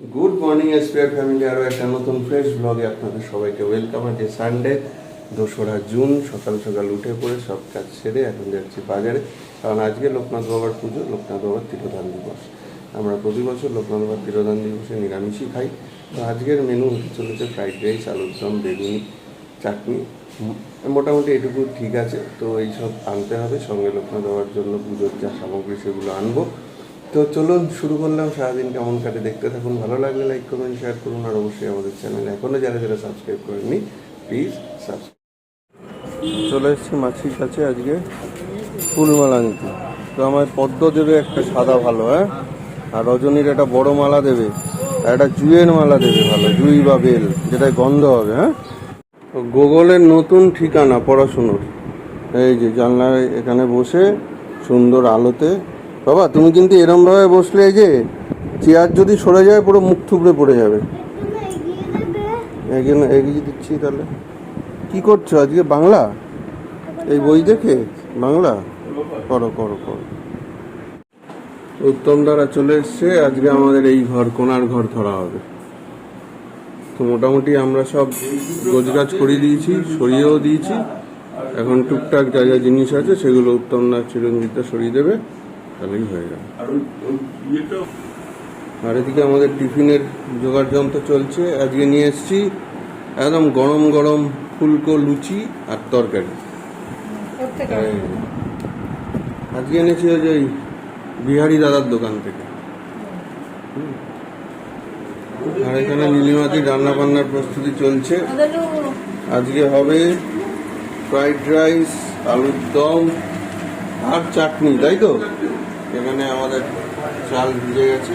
Good morning SPR family আরও একটা নতুন ফ্রেশ ব্লগে আপনাদের সবাইকে ওয়েলকাম আছে। সানডে দোসরা জুন সকাল সকাল উঠে পড়ে সব কাজ সেরে এখন যাচ্ছি বাজারে। কারণ আজকে লোকনাথ বাবার পুজো, লোকনাথ বাবার তিরোধান দিবস। আমরা প্রতি বছর লোকনাথ বাবার তিরোধান দিবসে নিরামিষই খাই। তো আজকের মেনু হতে চলেছে ফ্রাইড রাইস আলুর দম, বেগুনি, চাটনি। মোটামুটি এটুকু ঠিক আছে। তো এইসব আনতে হবে। সঙ্গে লোকনাথ বাবার জন্য পুজোর যা সামগ্রী সেগুলো আনব। তো চলুন শুরু করলাম। সারাদিন কেমন কাটে দেখতে থাকুন। ভালো লাগলে লাইক কমেন্ট শেয়ার করুন। আর অবশ্যই আমাদের চ্যানেল এখনও যারা যারা সাবস্ক্রাইব করেননি প্লিজ সাবস্ক্রাইব চলে এসেছি মাছির কাছে আজকে ফুলমালা নিতে। তো আমার পদ্ম দেবে একটা সাদা ভালো হ্যাঁ? আর রজনীর একটা বড় মালা দেবে। আর একটা জুয়ের মালা দেবে ভালো, জুই বা বেল, যেটায় গন্ধ হবে হ্যাঁ? গুগলের নতুন ঠিকানা, পড়াশুনোর। এই যে জানলায় এখানে বসে সুন্দর আলোতে বাবা, তুমি কিন্তু এরম ভাবে বসলে যে চেয়ার যদি সরে যায়, পুরো মুখ থুবড়ে পড়ে যাবে। এগিয়ে দিচ্ছি তাহলে। কি করছ আজকে? বাংলা? এই বই দেখে? বাংলা? করো করো করো। উত্তম দ্বারা চলে এসছে। আজকে আমাদের এই ঘর, কোনার ঘর ধরা হবে। তো মোটামুটি আমরা সব গোজগাছ করিয়ে দিয়েছি, সরিয়েও দিয়েছি। এখন টুকটাক যা যা জিনিস আছে, সেগুলো উত্তম না চিরঞ্জিতটা সরিয়ে দেবে। তাহলেই হয়ে যাবে আর এদিকে আমাদের টিফিনের জোগাড় যন্ত্র চলছে। আজকে নিয়ে এসেছি একদম গরম গরম ফুলকো লুচি আর তরকারি। আজকে এনেছি ওই যে ওই বিহারি দাদার দোকান থেকে। আর এখানে নীলিমাতি রান্না বান্নার প্রস্তুতি চলছে। আজকে হবে ফ্রাইড রাইস আলুর দম আর চাটনি তাই তো? এখানে আমাদের চাল ভিজে গেছে।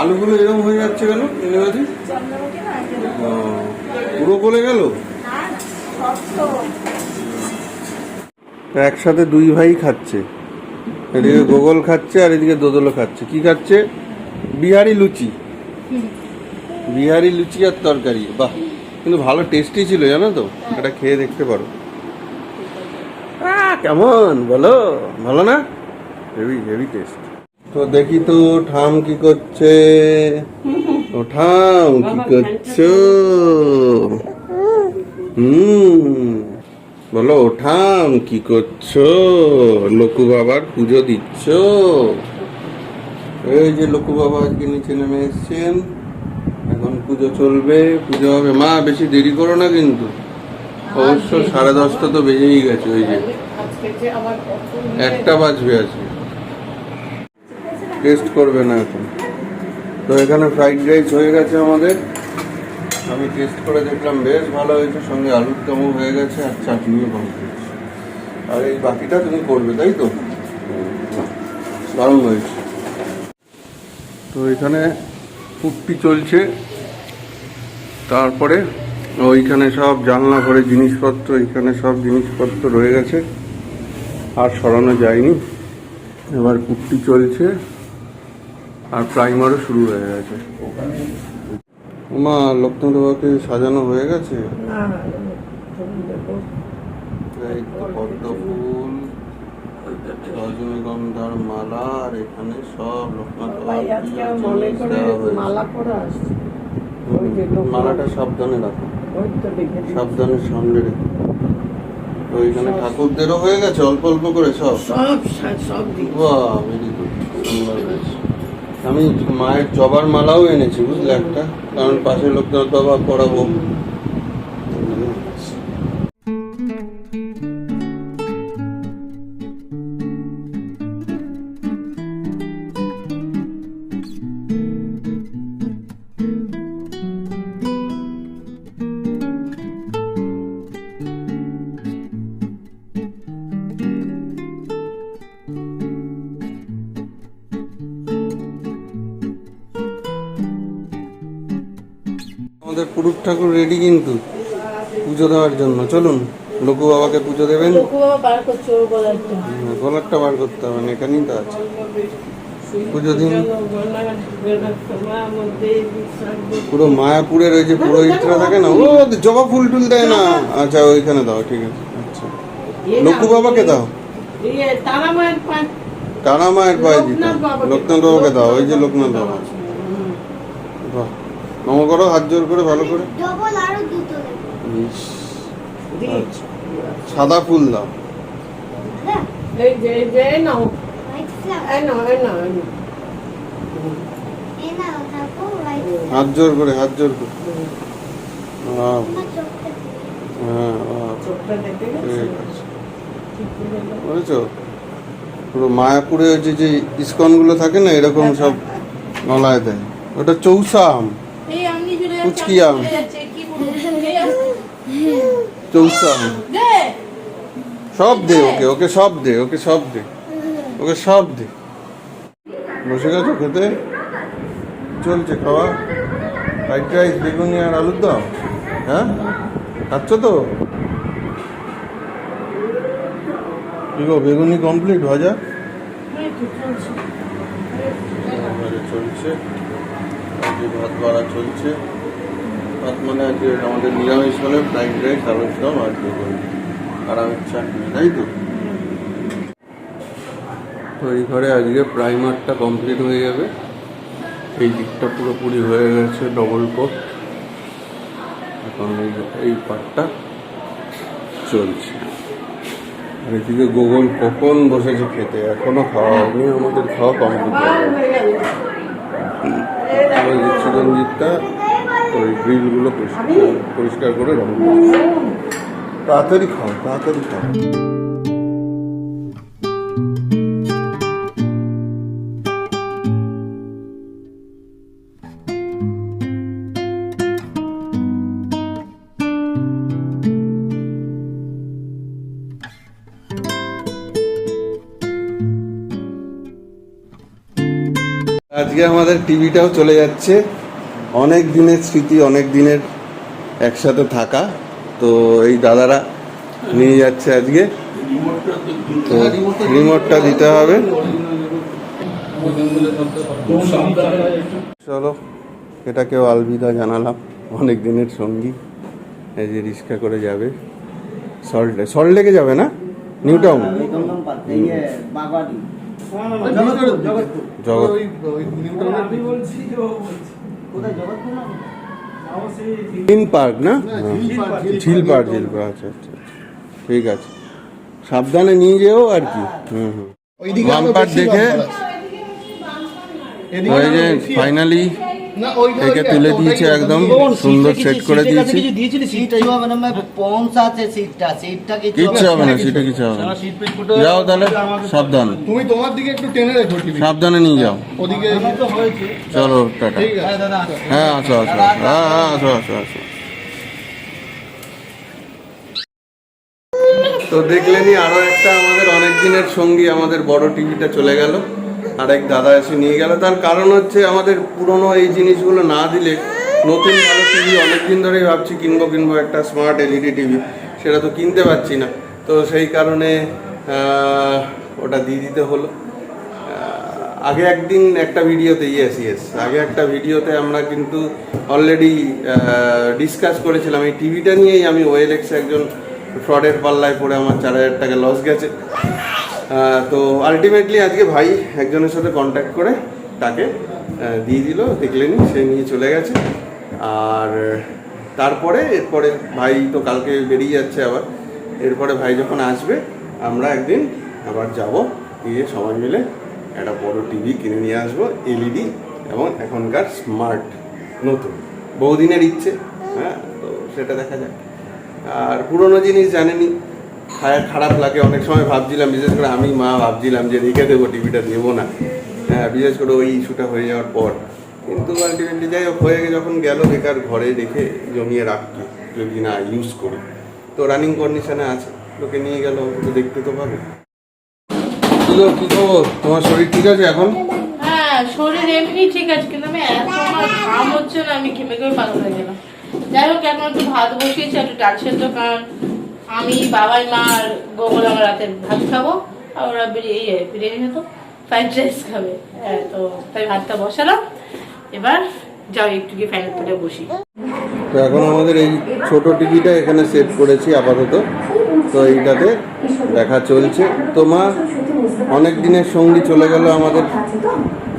আলুগুলো এরকম হয়ে যাচ্ছে কেন ও, পুরো গলে গেল? একসাথে দুই ভাই খাচ্ছে। এদিকে গোগল খাচ্ছে আর এদিকে দোদলো খাচ্ছে। কি খাচ্ছে? বিহারি লুচি। বিহারি লুচি আর তরকারি। বাহ কিন্তু ভালো টেস্টি ছিল জানো তো? এটা খেয়ে দেখতে পারো। কেমন? বলো ভালো না? হেভি হেভি টেস্ট তো দেখি তো ঠাম কি করছে? ও ঠাম কি করছ? হুম। বলো ও ঠাম কি করছ? লকু বাবার পুজো দিচ্ছ? এই যে লকু বাবা আজকে নিচে নেমে এসছেন। এখন পুজো চলবে পুজো হবে। মা বেশি দেরি করো না কিন্তু। অবশ্য সাড়ে দশটা তো বেজেই গেছে ওই যে। একটা বাজবে আজকে। টেস্ট করবে না এখন। তো এখানে ফ্রাইড রাইস হয়ে গেছে আমাদের। আমি টেস্ট করে দেখলাম, বেশ ভালো হয়েছে। সঙ্গে আলুর দমও হয়ে গেছে আর চাটনিও কমপ্লিট আর এই বাকিটা তুমি করবে, তাই তো? দারুণ হয়েছে। তো এখানে কুপ্পি চলছে। তারপরে ওইখানে সব জানলা ঘরে জিনিসপত্র, এখানে সব জিনিসপত্র রয়ে গেছে। আর সরানো যায়নি। এবার কুট্টি চলছে। আর প্রাইমারও শুরু হয়ে গেছে। মা লক্ষ্মণ বাবাকে সাজানো হয়ে গেছে? পদ্ম ফুল রজনীগন্ধার মালা আর এখানে সব লক্ষ্মণ মালাটা সাবধানে রাখো। ওই তো দেখে সাবধানে সামনে রেখো। তো এখানে ঠাকুরদেরও হয়ে গেছে? অল্প অল্প করে সব? সব বাহ ভেরি গুড সুন্দর হয়েছে। আমি মায়ের জবার মালাও এনেছি বুঝলে একটা? কারণ পাশের লোকদের জবা পড়াবো আমাদের পুরুষ ঠাকুর রেডি কিন্তু পুজো দেওয়ার জন্য। চলুন লোকু বাবাকে পুজো দেবেন। বার গলারটা। বার করতে হবে না এখানেই তো আছে। পুজো দিন। পুরো মায়াপুরের ওই যে পুরোহিতরা থাকে না ও জবা ফুল টুল দেয় না। আচ্ছা ওইখানে দাও ঠিক আছে। আচ্ছা। লোকু বাবাকে দাও। তারা মায়ের তারা মায়ের পায়ে দিতে লোকনাথ বাবাকে- দাও ওই যে লোকনাথ বাবা। বাহ। নম করো হাত জোর করে ভালো করে। আচ্ছা। সাদা ফুল দাও। হাত জোর করে হাত জোর করে। হ্যাঁ বুঝেছ? পুরো মায়াপুরে যে যে ইস্কনগুলো থাকে না এরকম সব নলায় দেয়। ওটা চৌসা আম। কুচকি আম। চৌসা আম। সব দে ওকে ওকে সব দে, ওকে সব দে, ওকে সব দে। বসে গেছো খেতে? চলছে খাওয়া? ফ্রাইড রাইস, বেগুনি আর আলুর দম? হ্যাঁ? খাচ্ছ তো? কি গো, বেগুনি কমপ্লিট ভাজা? চলছে। ভাত বাড়া চলছে। ভাত মানে আজকে আমাদের নিরামিষ হলে ফ্রাইড রাইস আলুর দম আর বেগুনি আর আমের চাটনি, তাই তো? তৈরি করে আজকে প্রাইমারটা কমপ্লিট হয়ে যাবে। এই দিকটা পুরোপুরি হয়ে গেছে ডবল কোট এখন এই এই পার্টটা চলছে। আর এদিকে গোগল কখন বসেছে খেতে? এখনও খাওয়া হয়নি, আমাদের খাওয়া কমপ্লিট হয়ে গেছে। চিরঞ্জিতটা ওই গ্রিলগুলো পরিষ্কার করে রং তাড়াতাড়ি খাও তাড়াতাড়ি খাও। আজকে আমাদের টিভিটাও চলে যাচ্ছে। অনেক দিনের স্মৃতি অনেক দিনের একসাথে থাকা। তো এই দাদারা নিয়ে যাচ্ছে আজকে। তো রিমোটটা দিতে হবে। চলো এটাকেও আলবিদা জানালাম। অনেক দিনের সঙ্গী। এই যে রিক্সা করে যাবে। সল্ট সল্ট লেগে যাবে না? নিউ টাউন জগৎ ঝিল পার্ক না? ঝিল পার্ক ঝিল পার্ক। আচ্ছা আচ্ছা আচ্ছা। ঠিক আছে। সাবধানে নিয়ে যেও আর কি। হুম হুম। ওইদিকে বাম্পার দেখে। ফাইনালি। একে তুলে দিয়েছে একদম সুন্দর সেট করে দিয়েছি। মানে কিচ্ছু হবে না। সেটা কিছু হবে না। যাও তাহলে সাবধান। তুমি তোমার দিকে একটু টেনে রেখো সাবধানে নিয়ে যাও। ওদিকে চলো টাটা। হ্যাঁ আসো। আসো আসো। হ্যাঁ হ্যাঁ আসো আসো আসো। তো দেখলেনি আরও একটা আমাদের অনেক দিনের সঙ্গী আমাদের বড় টিভিটা চলে গেল। আর এক দাদা এসে নিয়ে গেল। তার কারণ হচ্ছে আমাদের পুরনো এই জিনিসগুলো না দিলে নতুন ভালো টিভি অনেক দিন ধরেই ভাবছি কিনবো কিনবো একটা স্মার্ট এলইডি টিভি। সেটা তো কিনতে পারছি না। তো সেই কারণে ওটা দিয়ে দিতে হলো। আগে একদিন একটা ভিডিওতে ইয়েস ইয়েস আগে একটা ভিডিওতে আমরা কিন্তু অলরেডি ডিসকাস করেছিলাম। এই টিভিটা নিয়েই আমি ওয়েলএক্স একজন ফ্রডের পাল্লায় পড়ে আমার চার হাজার টাকা লস গেছে। তো আলটিমেটলি আজকে ভাই একজনের সাথে কন্ট্যাক্ট করে তাকে দিয়ে দিল দেখলেনি সে নিয়ে চলে গেছে। আর তারপরে, এরপরে ভাই তো কালকে বেরিয়ে যাচ্ছে আবার। এরপরে ভাই যখন আসবে, আমরা একদিন আবার যাব, গিয়ে সবাই মিলে একটা বড় টিভি কিনে নিয়ে আসব এলইডি এবং এখনকার স্মার্ট নতুন। বহুদিনের ইচ্ছে হ্যাঁ তো সেটা দেখা যাক। আর পুরোনো জিনিস জানেনি খারাপ লাগে, অনেক সময় ভাবছিলাম, বিশেষ করে আমি, মা ভাবছিলাম যে রেখে দেবো টিভিটা দেবো না। হ্যাঁ বিশেষ করে ওই ইস্যুটা হয়ে যাওয়ার পর। কিন্তু আলটিমেটলি যাই হোক, হয়ে যখন গেল বেকার ঘরে রেখে জমিয়ে রাখতে, যদি না ইউজ করি। তো রানিং কন্ডিশনে আছে, লোকে নিয়ে গেল তো দেখতে তো পাবে। কি তোমার শরীর ঠিক আছে এখন? হ্যাঁ শরীর এমনি ঠিক আছে, কিন্তু আমি এত আমার ঘাম হচ্ছে না, আমি হয়ে গেলাম। যাই হোক, এখন একটু ভাত বসিয়েছি, একটু ডাল সেদ্ধ কারণ আমি বাবাই মা আর গোগল আমার রাতে ভাত খাব আর ওরা বিরিয়ানি ইয়ে, বিরিয়ানি হতো ফ্রাইড রাইস খাবে হ্যাঁ তো তাই ভাতটা বসালাম এবার যাও একটু গিয়ে ফ্যানের তলে বসি তো এখন আমাদের এই ছোট টিভিটা এখানে সেট করেছি আপাতত তো এইটাতে দেখা চলছে তো মা অনেক দিনের সঙ্গী চলে গেল আমাদের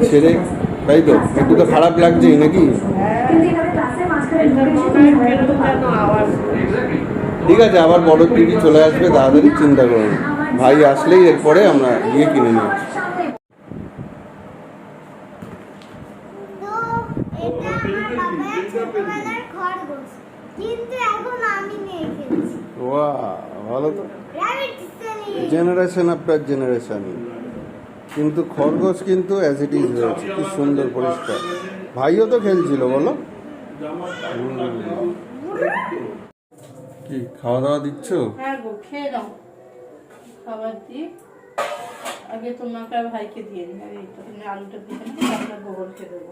ছেড়ে তাই তো একটু তো খারাপ লাগছেই নাকি ঠিক আছে আবার বড় টিভি চলে আসবে তাড়াতাড়ি চিন্তা করুন। ভাই আসলেই এরপরে আমরা গিয়ে কিনে নিই ভালো তো। জেনারেশন আফটার জেনারেশন কিন্তু খরগোশ কিন্তু অ্যাজ ইট ইজ রয়েছে কি সুন্দর পরিষ্কার। ভাইও তো খেলছিল বলো। কি খাওয়া দাওয়া দিচ্ছ? হ্যাঁ গো, খেয়ে খাবার আগে তোমাকে আর ভাইকে দিয়ে দিই আর তুমি আলুটা দিয়ে তারপরে গোবরকে দেবো।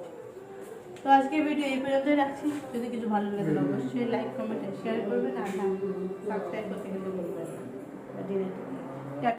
তো আজকে ভিডিও এই পর্যন্তই রাখছি। যদি কিছু ভালো লাগে অবশ্যই লাইক কমেন্ট শেয়ার করবেন, আর হ্যাঁ সাবস্ক্রাইব করতে কিন্তু বলবেন